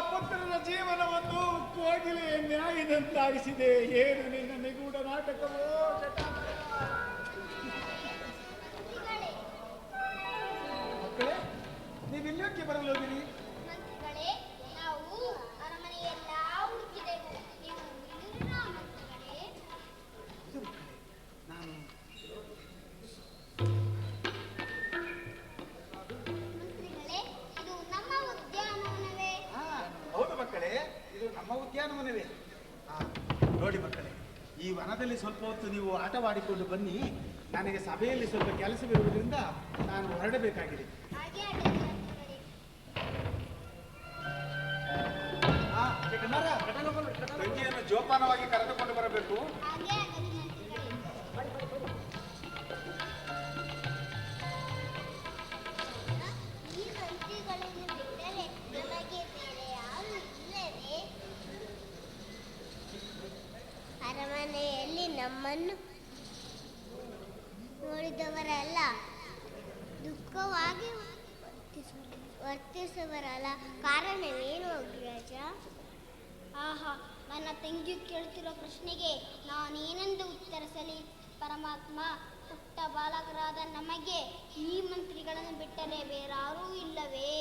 ಪುತ್ರನ ಜೀವನವನ್ನು ಕೋಗಿಲೆ ನ್ಯಾಯದಂತಾಗಿಸಿದೆ. ಏನು ನಿನ್ನ ನಿಗೂಢ ನಾಟಕವೋ? ನೀ ನೀವಿಲ್ಲಕ್ಕೆ ಬರಲು ಹೊತ್ತು ನೀವು ಆಟವಾಡಿಕೊಂಡು ಬನ್ನಿ. ನನಗೆ ಸಭೆಯಲ್ಲಿ ಸ್ವಲ್ಪ ಕೆಲಸವಿರುವುದರಿಂದ ನಾನು ಹೊರಡಬೇಕಾಗಿದೆ. ಹೇಳಿ ಪರಮಾತ್ಮ ಪುಟ್ಟ ಬಾಲಕರಾದ ನಮಗೆ ಈ ಮಂತ್ರಿಗಳನ್ನು ಬಿಟ್ಟರೆ ಬೇರಾರೂ ಇಲ್ಲವೇ?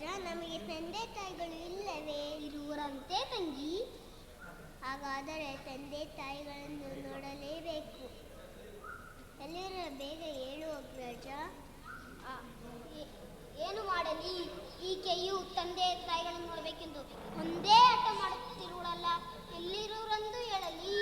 ರಾಜ ನಮಗೆ ತಂದೆ ತಾಯಿಗಳು ಇಲ್ಲವೇ ಇರುವರಂತೆ ತಂಗಿ. ಹಾಗಾದರೆ ತಂದೆ ತಾಯಿಗಳನ್ನು ನೋಡಲೇಬೇಕು. ಎಲ್ಲರ ಬೇಗ ಹೇಳುವ ರಾಜ ಏನು ಮಾಡಲಿ? ಈಕೆಯು ತಂದೆ ತಾಯಿಗಳನ್ನು ನೋಡಬೇಕೆಂದು ಒಂದೇ ಆಟ ಮಾಡುತ್ತಿರುವಳಲ್ಲ ಎಲ್ಲಿರುವರೆಂದು ಹೇಳಲಿ?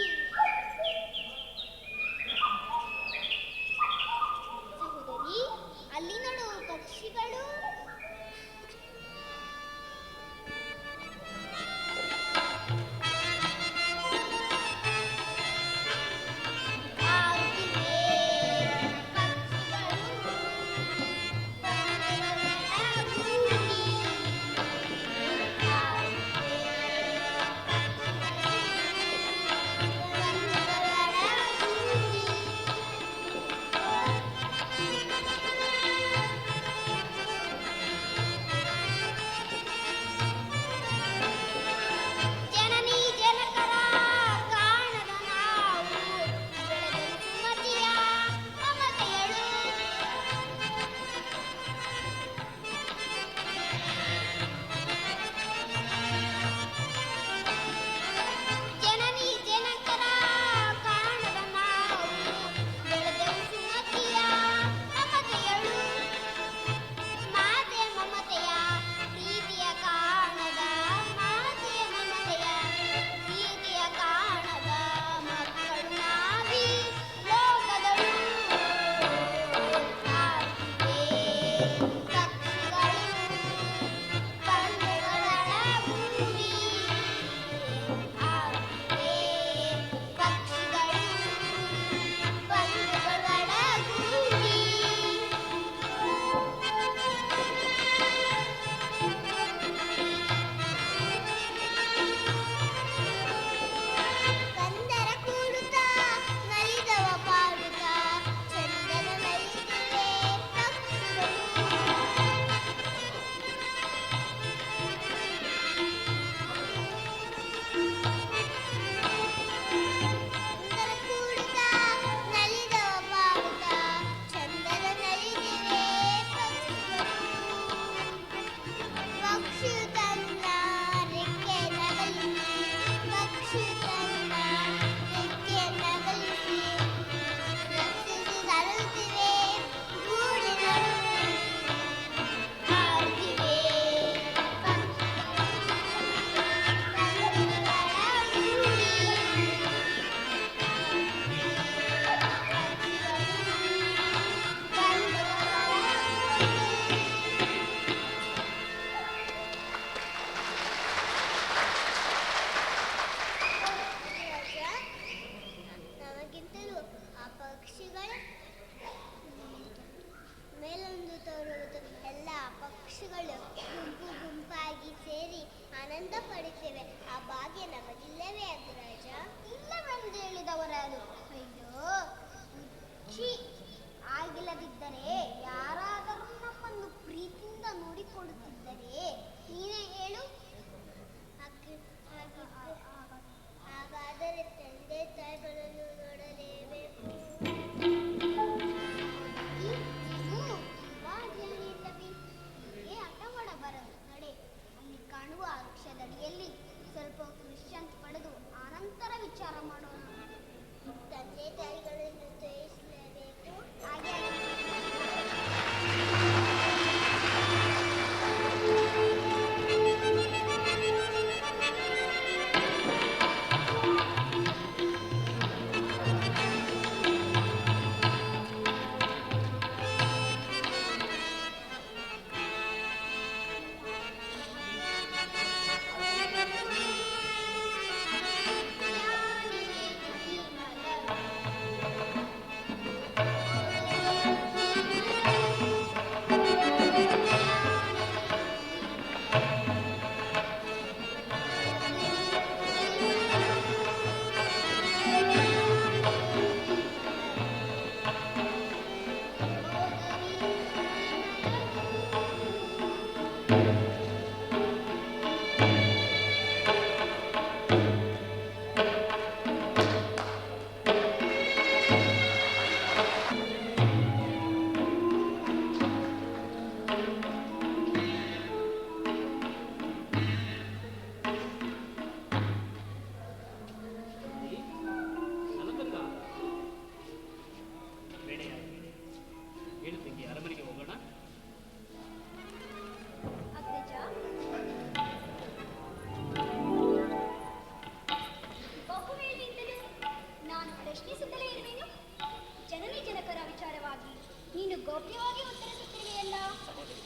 ನೀನು ಗೌಪ್ಯವಾಗಿ ಉತ್ತರಿಸುತ್ತಿರುವೆಯಲ್ಲ? ಸಹೋದರಿ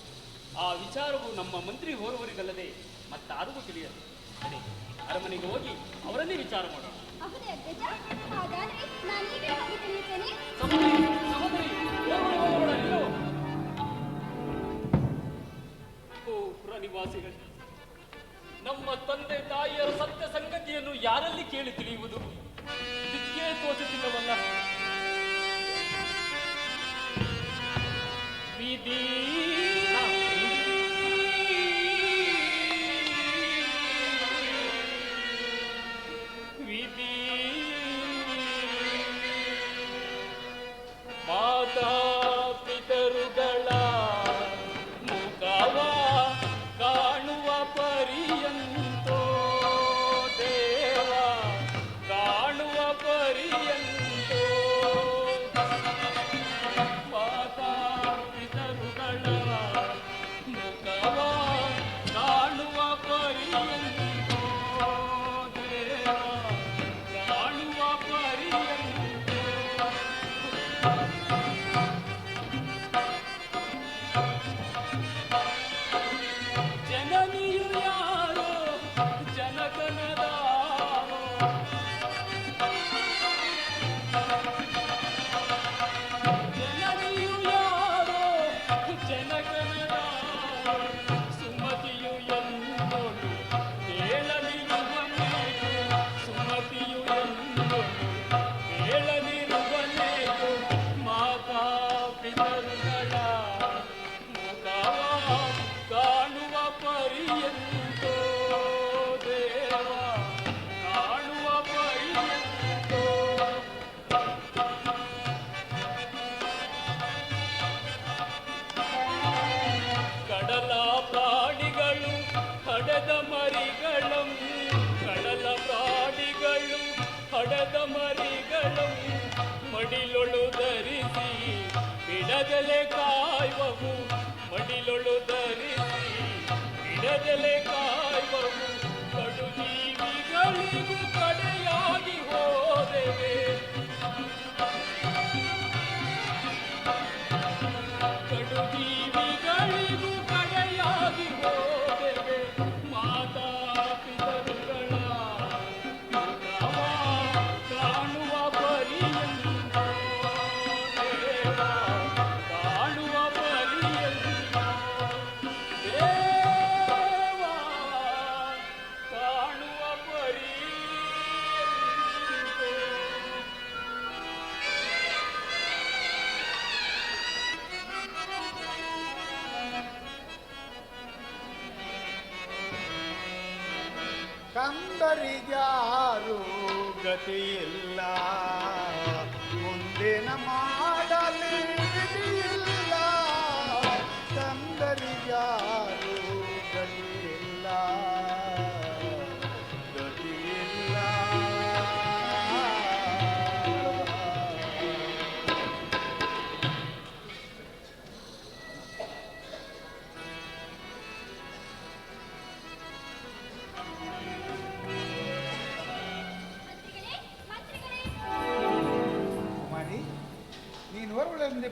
ಆ ವಿಚಾರವು ನಮ್ಮ ಮಂತ್ರಿ ಹೋರುವರಿಗಲ್ಲದೆ ಮತ್ತಾರಿಗೂ ತಿಳಿಯದು. ಅದೇ ಅರಮನೆಗೆ ಹೋಗಿ ಅವರನ್ನೇ ವಿಚಾರ ಮಾಡೋಣ. ಹೋಗಿ ನಮ್ಮ ತಂದೆ ತಾಯಿಯರ ಸತ್ಯ ಸಂಗತಿಯನ್ನು ಯಾರಲ್ಲಿ ಕೇಳಿ ತಿಳಿಯುವುದು? ದಿಕ್ಕೇ ತೋಚುತ್ತಿಲ್ಲವಲ್ಲ. দিদি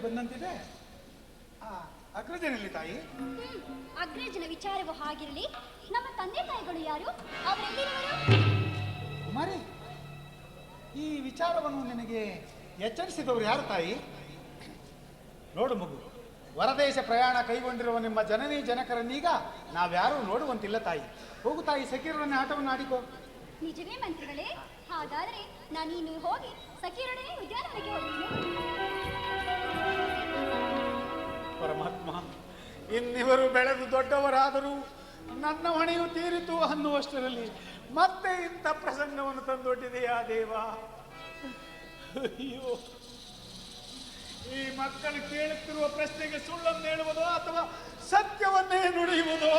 ಬಂದಂತಿದೆ? ಆ ಅಗ್ರಜನಲ್ಲಿ ತಾಯಿ. ಅಗ್ರಜನ ವಿಚಾರವು ಹಾಗಿರಲಿ. ನಮ್ಮ ತಂದೆ ತಾಯಿಗಳು ಯಾರು? ಅವರೆಲ್ಲಿರುವರು? ಕುಮಾರಿ ಈ ವಿಚಾರವನ್ನು ನಿನಗೆ ಎಚ್ಚರಿಸಿದವರು ಯಾರು ತಾಯಿ? ನೋಡು ಮಗು ಹೊರದೇಶ ಪ್ರಯಾಣ ಕೈಗೊಂಡಿರುವ ನಿಮ್ಮ ಜನನಿ ಜನಕರನ್ನೀಗ ನಾವ್ಯಾರೂ ನೋಡುವಂತಿಲ್ಲ ತಾಯಿ. ಹೋಗು ತಾಯಿ ಸಕೀರನ ಆಟವನ್ನು ಆಡಿಕೋ. ನಿಜವೇ ಮಂತ್ರಿಗಳೇ ಹಾಗಾದರೆ ನಾನು ಇನ್ನು ಹೋಗಿ ಸಕೀರನೇ ಉದ್ಯಾನವನಕ್ಕೆ ಹೋಗುತ್ತೇನೆ ಪರಮಾತ್ಮ. ಇನ್ನಿವರು ಬೆಳೆದು ದೊಡ್ಡವರಾದರೂ ನನ್ನ ಹೊಣೆಯು ತೀರಿತು ಅನ್ನುವಷ್ಟರಲ್ಲಿ ಮತ್ತೆ ಇಂಥ ಪ್ರಸಂಗವನ್ನು ತಂದೊಡ್ಡಿದೆಯಾ ದೇವ? ಅಯ್ಯೋ. ಈ ಮಕ್ಕಳು ಕೇಳುತ್ತಿರುವ ಪ್ರಶ್ನೆಗೆ ಸುಳ್ಳನ್ನು ಹೇಳುವುದೋ ಅಥವಾ ಸತ್ಯವನ್ನೇ ನುಡಿಯುವುದೋ?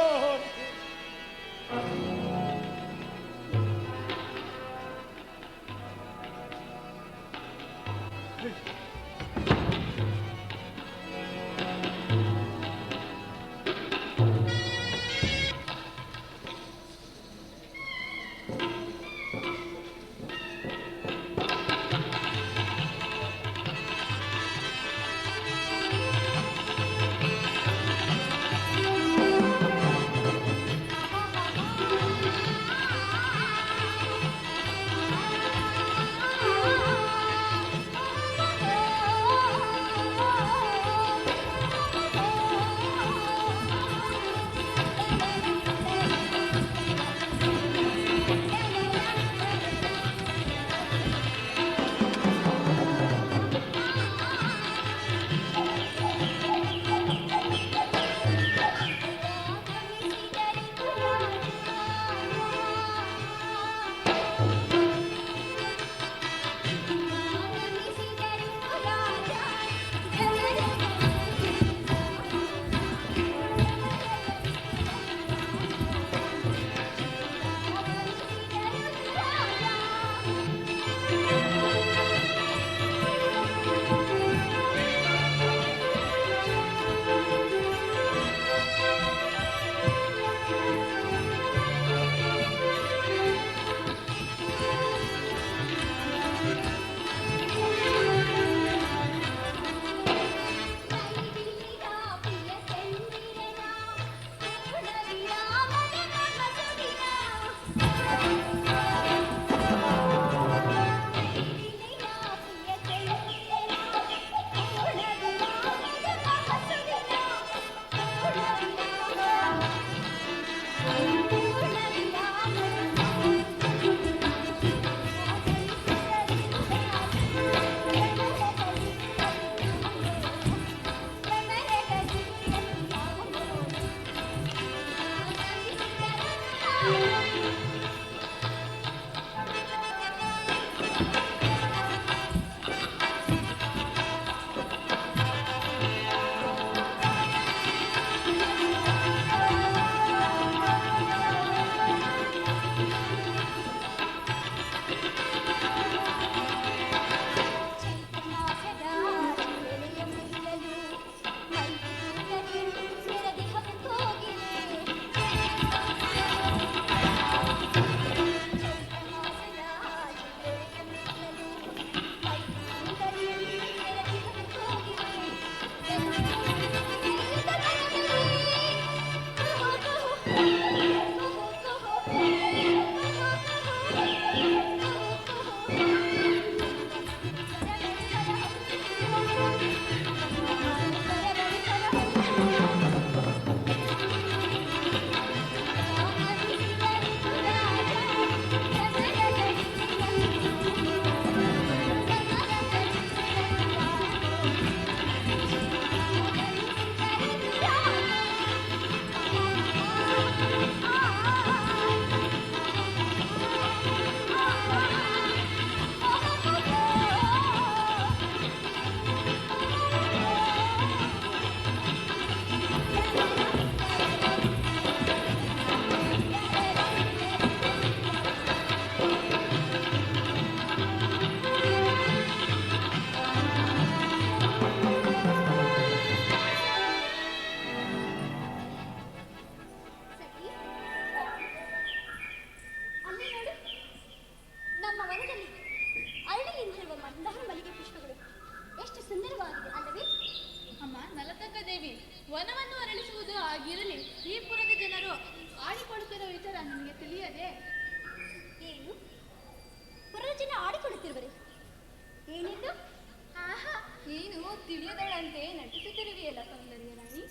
ನಟಿಸುತ್ತಿರುವೆಯಲ್ಲ ಸೌಂದರ್ಯ ರಾಣಿ?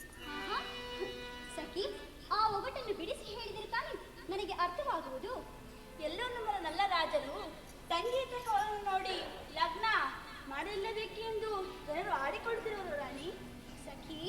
ಸಖಿ, ಆ ಒಗಟನ್ನು ಬಿಡಿಸಿ ಹೇಳಿದರೆ ತಾನೆ ನನಗೆ ಅರ್ಥವಾಗುವುದು? ಎಲ್ಲೋ ನಮ್ಮನಲ್ಲ ರಾಜನು ಸಂಗೀತ ನೋಡಿ ಲಗ್ನ ಮಾಡಿಲ್ಲಬೇಕೆಂದು ಜನರು ಆಡಿಕೊಳ್ಳುತ್ತಿರುವರು ರಾಣಿ. ಸಖಿ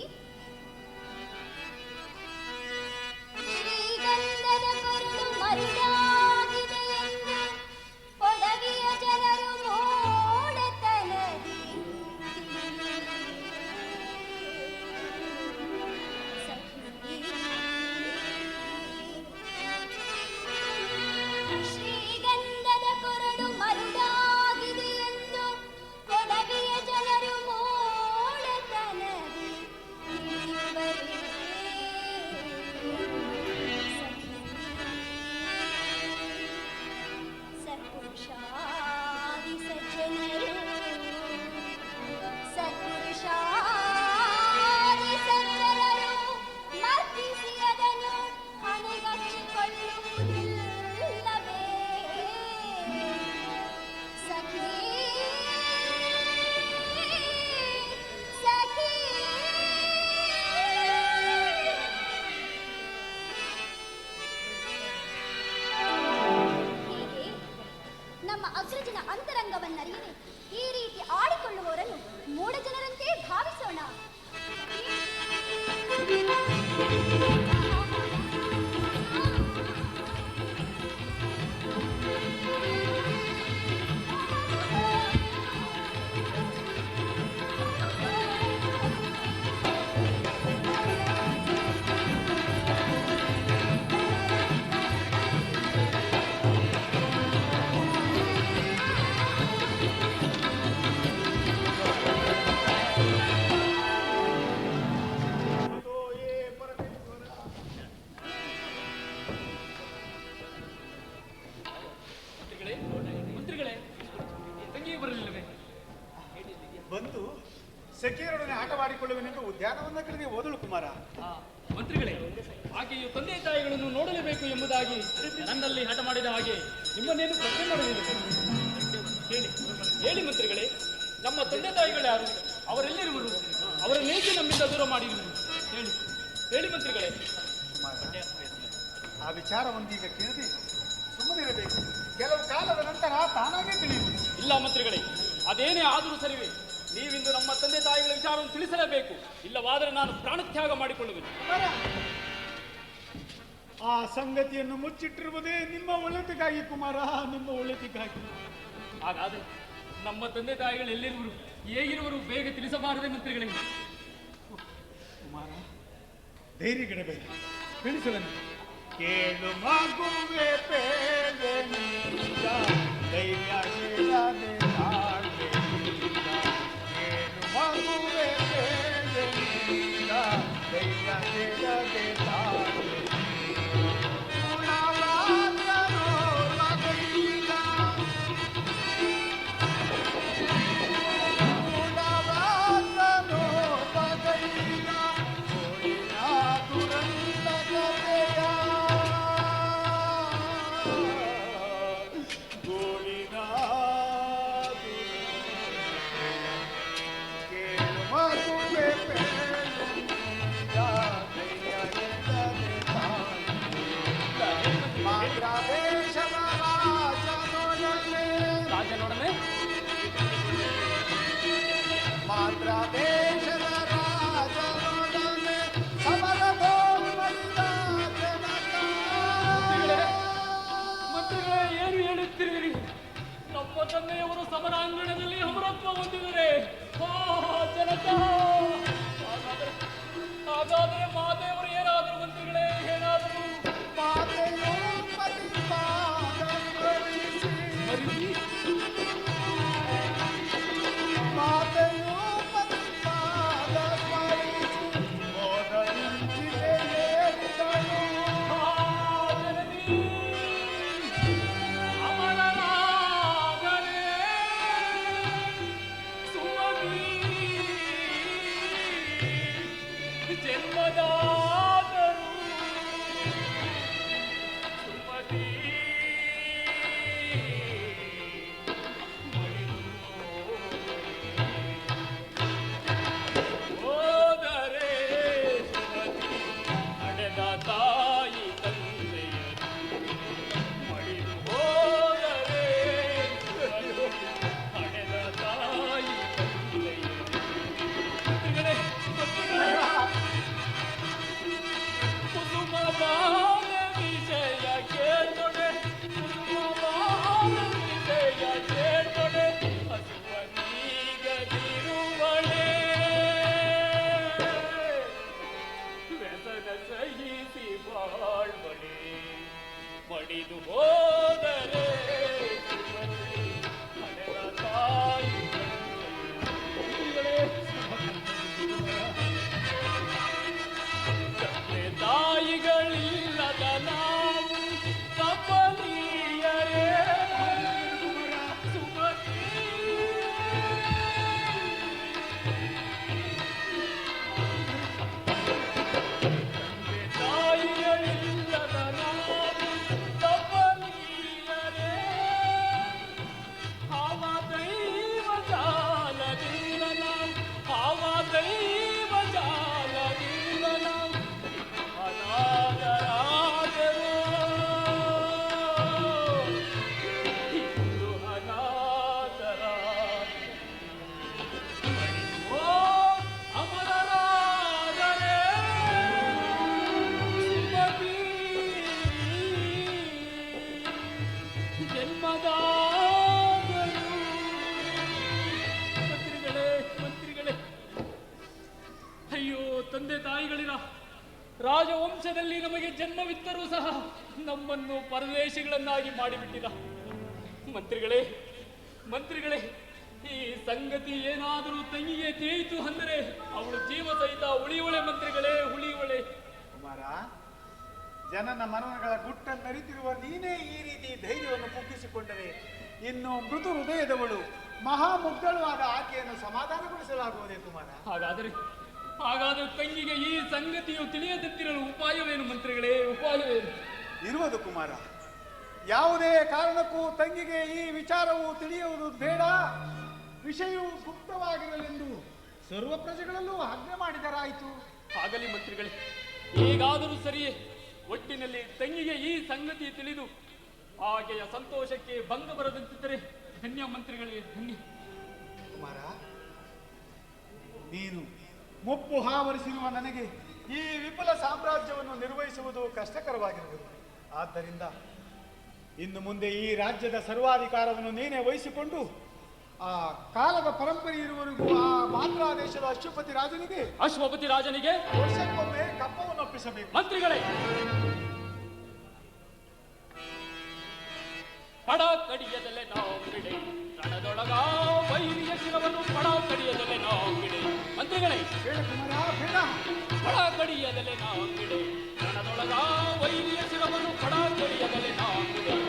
ನೀವಿಂದು ನಮ್ಮ ತಂದೆ ತಾಯಿಗಳ ವಿಚಾರವನ್ನು ತಿಳಿಸಲೇಬೇಕು. ಇಲ್ಲವಾದರೆ ನಾನು ಪ್ರಾಣತ್ಯಾಗ ಮಾಡಿಕೊಳ್ಳುವೆ ಆ ಸಂಗತಿಯನ್ನು ಮುಚ್ಚಿಟ್ಟಿರುವುದೇ ನಿಮ್ಮ ಒಳ್ಳೆತಿಗಾಗಿ ಕುಮಾರ ನಿಮ್ಮ ಒಳ್ಳೆತಿಗಾಗಿ ಹಾಗಾದ್ರೆ ನಮ್ಮ ತಂದೆ ತಾಯಿಗಳು ಎಲ್ಲಿರುವರು? ಹೇಗಿರುವರು? ಬೇಗ ತಿಳಿಸಬಾರದೆ ಮಂತ್ರಿಗಳಿಗೆ ಕುಮಾರ ಧೈರ್ಯಗಿಡಬೇಡ ತಿಳಿಸುವೆನು ಕೇಳು ಮಗುವೆ ಧೈರ್ಯ ನಮ್ಮನ್ನು ಪರದೇಶಿಗಳನ್ನಾಗಿ ಮಾಡಿಬಿಟ್ಟಿದ. ಮಂತ್ರಿಗಳೇ ಮಂತ್ರಿಗಳೇ ಈ ಸಂಗತಿ ಏನಾದರೂ ತಂಗಿಗೆ ತಿಳಿಯಿತು ಅಂದರೆ ಅವಳು ಜೀವ ಸಹಿತ ಉಳಿಯುವಳೆ ಮಂತ್ರಿಗಳೇ ಉಳಿಯುವಳೆ. ಕುಮಾರ ಜನನ ಮನಗಳ ಗುಟ್ಟನ್ನರಿತಿರುವ ನೀನೇ ಈ ರೀತಿ ಧೈರ್ಯವನ್ನು ಕುಗ್ಗಿಸಿಕೊಂಡರೆ ಇನ್ನು ಮೃದು ಹೃದಯದವಳು ಮಹಾಮುಗ್ಧಳು ಆದ ಆಕೆಯನ್ನು ಸಮಾಧಾನಗೊಳಿಸಲಾಗುವುದೇ ಕುಮಾರ? ಹಾಗಾದರೆ ಹಾಗಾದರೆ ತಂಗಿಗೆ ಈ ಸಂಗತಿಯು ತಿಳಿಯದಂತಿರಲು ಉಪಾಯವೇನು ಮಂತ್ರಿಗಳೇ ಉಪಾಯವೇನು? ಇರುವುದು ಕುಮಾರ. ಯಾವುದೇ ಕಾರಣಕ್ಕೂ ತಂಗಿಗೆ ಈ ವಿಚಾರವು ತಿಳಿಯುವುದು ಬೇಡ. ವಿಷಯವು ಗುಪ್ತವಾಗಿರಲೆಂದು ಸರ್ವ ಪ್ರಜೆಗಳಲ್ಲೂ ಆಜ್ಞೆ ಮಾಡಿದರಾಯಿತು. ಆಗಲಿ ಮಂತ್ರಿಗಳೇ ಹೇಗಾದರೂ ಸರಿಯೇ ಒಟ್ಟಿನಲ್ಲಿ ತಂಗಿಗೆ ಈ ಸಂಗತಿ ತಿಳಿದು ಆಕೆಯ ಸಂತೋಷಕ್ಕೆ ಭಂಗ ಬರದಂತಿದ್ದರೆ ಧನ್ಯ ಮಂತ್ರಿಗಳಿಗೆ ಧನ್ಯ. ಕುಮಾರ ನೀನು ಮುಪ್ಪು ಹಾವರಿಸಿರುವ ನನಗೆ ಈ ವಿಪುಲ ಸಾಮ್ರಾಜ್ಯವನ್ನು ನಿರ್ವಹಿಸುವುದು ಕಷ್ಟಕರವಾಗಿರುವುದು. ಆದ್ದರಿಂದ ಇನ್ನು ಮುಂದೆ ಈ ರಾಜ್ಯದ ಸರ್ವಾಧಿಕಾರವನ್ನು ನೀನೇ ವಹಿಸಿಕೊಂಡು ಆ ಕಾಲದ ಪರಂಪರೆ ಇರುವವರೆಗೂ ಆ ಮಾತ್ರ ದೇಶದ ಅಶ್ವಪತಿ ರಾಜನಿಗೆ ಅಶ್ವಪತಿ ರಾಜನಿಗೆ ವರ್ಷಕ್ಕೊಮ್ಮೆ ಕಪ್ಪವನ್ನು ಒಪ್ಪಿಸಬೇಕು. ಮಂತ್ರಿಗಳೇ! ಪಡ ಕಡಿಯದಲ್ಲೇ ನಾವು ಬಿಡೆ. ರಣದೊಳಗ ವೈರಿಯ ಶಿರವನ್ನು ಪಡ ಕಡಿಯದಲ್ಲೇ ನಾವು ಬಿಡೆ. ಮಂತ್ರಿಗಳೇ! ಬೇಡ ಕುಮಾರ ಬೇಡ. ಪಡ ಕಡಿಯದಲ್ಲೇ ನಾವು ಬಿಡೆ. ರಣದೊಳಗ ವೈರಿಯ ಶಿರವನ್ನು ಪಡ ಕಡಿಯದಲ್ಲೇ ನಾವು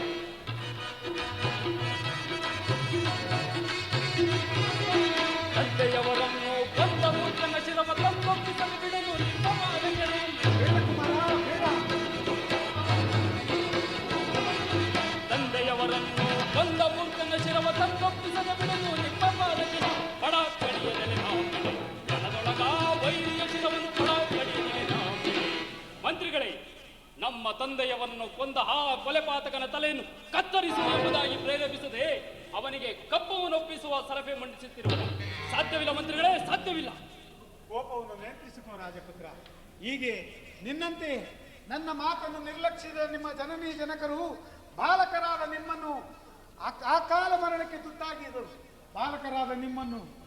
ತಂದೆಯವರನ್ನು ಕೊಂದ ಆ ಕೊಲೆಪಾತಕನ ತಲೆಯನ್ನು ಕತ್ತರಿಸುವ ಎಂಬುದಾಗಿ ಪ್ರೇರೇಪಿಸದೆ ಅವನಿಗೆ ಕಪ್ಪವನ್ನು ಒಪ್ಪಿಸುವ ಸರಫೆ ಮಂಡಿಸುತ್ತಿರುವ ಸಾಧ್ಯವಿಲ್ಲ ಮಂತ್ರಿಗಳೇ, ಸಾಧ್ಯವಿಲ್ಲ. ಕೋಪವನ್ನು ನಿಯಂತ್ರಿಸಿಕೋ ರಾಜಪುತ್ರ. ಹೀಗೆ ನಿನ್ನಂತೆ ನನ್ನ ಮಾತನ್ನು ನಿರ್ಲಕ್ಷಿಸಿದ ನಿಮ್ಮ ಜನನೀ ಜನಕರು ಬಾಲಕರಾದ ನಿಮ್ಮನ್ನು ಆ- ಕಾಲ ಮರಣಕ್ಕೆ ತುತ್ತಾಗಿದ್ದರು. ಬಾಲಕರಾದ ನಿಮ್ಮನ್ನು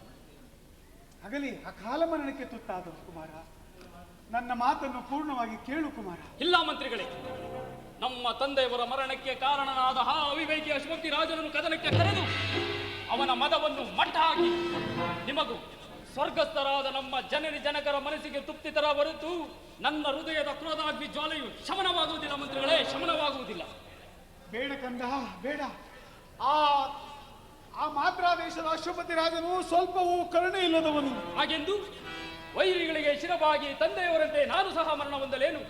ಅಗಲಿ ಆ ಕಾಲ ಮರಣಕ್ಕೆ ತುತ್ತಾದರು ಕುಮಾರ. ನನ್ನ ಮಾತನ್ನು ಪೂರ್ಣವಾಗಿ ಕೇಳು ಕುಮಾರ. ಇಲ್ಲ ಮಂತ್ರಿಗಳೇ ನಮ್ಮ ತಂದೆಯವರ ಮರಣಕ್ಕೆ ಕಾರಣನಾದ ಆ ಅವಿವೇಕಿ ಅಶ್ವತಿ ರಾಜನನ್ನು ಕದನಕ್ಕೆ ಕರೆದು ಅವನ ಮದವನ್ನು ಮಟ್ಟ ಹಾಕಿ ನಿಮಗೂ ಸ್ವರ್ಗಸ್ಥರಾದ ನಮ್ಮ ಜನರಿ ಜನಕರ ಮನಸ್ಸಿಗೆ ತೃಪ್ತಿತರ ಹೊರತು ನನ್ನ ಹೃದಯದ ಕ್ರೋಧಾಗ್ನಿ ಜ್ವಾಲೆಯು ಶಮನವಾಗುವುದಿಲ್ಲ ಮಂತ್ರಿಗಳೇ ಶಮನವಾಗುವುದಿಲ್ಲ. ಬೇಡ ಕಂದ ಬೇಡ. ಆ ಆ ಮಾತ್ರ ದೇಶದ ಅಶ್ವಪತಿ ರಾಜನು ಸ್ವಲ್ಪವೂ ಕರುಣೆ ಇಲ್ಲದವನು. ಹಾಗೆಂದು? ವೈರಿಗಳಿಗೆ ಶಿರವಾಗಿ ತಂದೆಯವರಂತೆ ನಾನು ಸಹ ಮರಣ ಹೊಂದಲೇನು?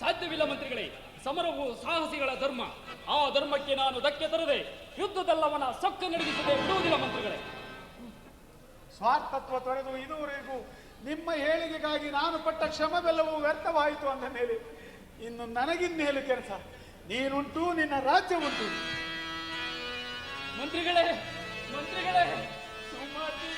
ಸಾಧ್ಯವಿಲ್ಲ ಮಂತ್ರಿಗಳೇ ಸಮರವು ಸಾಹಸಿಗಳ ಧರ್ಮ. ಆ ಧರ್ಮಕ್ಕೆ ನಾನು ಧಕ್ಕೆ ತರದೆ ಯುದ್ಧದಲ್ಲವನ ಸೊಕ್ಕ ನಡಗಿಸದೆ ಬಿಡುವುದಿಲ್ಲ ಮಂತ್ರಿಗಳೇ. ಸ್ವಾರ್ಥತ್ವ ತೊರೆದು ಇದುವರೆಗೂ ನಿಮ್ಮ ಹೇಳಿಕೆಗಾಗಿ ನಾನು ಪಟ್ಟ ಕ್ಷಮವೆಲ್ಲವೂ ವ್ಯರ್ಥವಾಯಿತು ಅಂದ ಮೇಲೆ ಇನ್ನು ನನಗಿನ್ನೇಲು ಕೆಲಸ ನೀನುಂಟು ನಿನ್ನ ರಾಜ್ಯ ಉಂಟು ಮಂತ್ರಿಗಳೇ ಮಂತ್ರಿಗಳೇ ಸುಮತಿ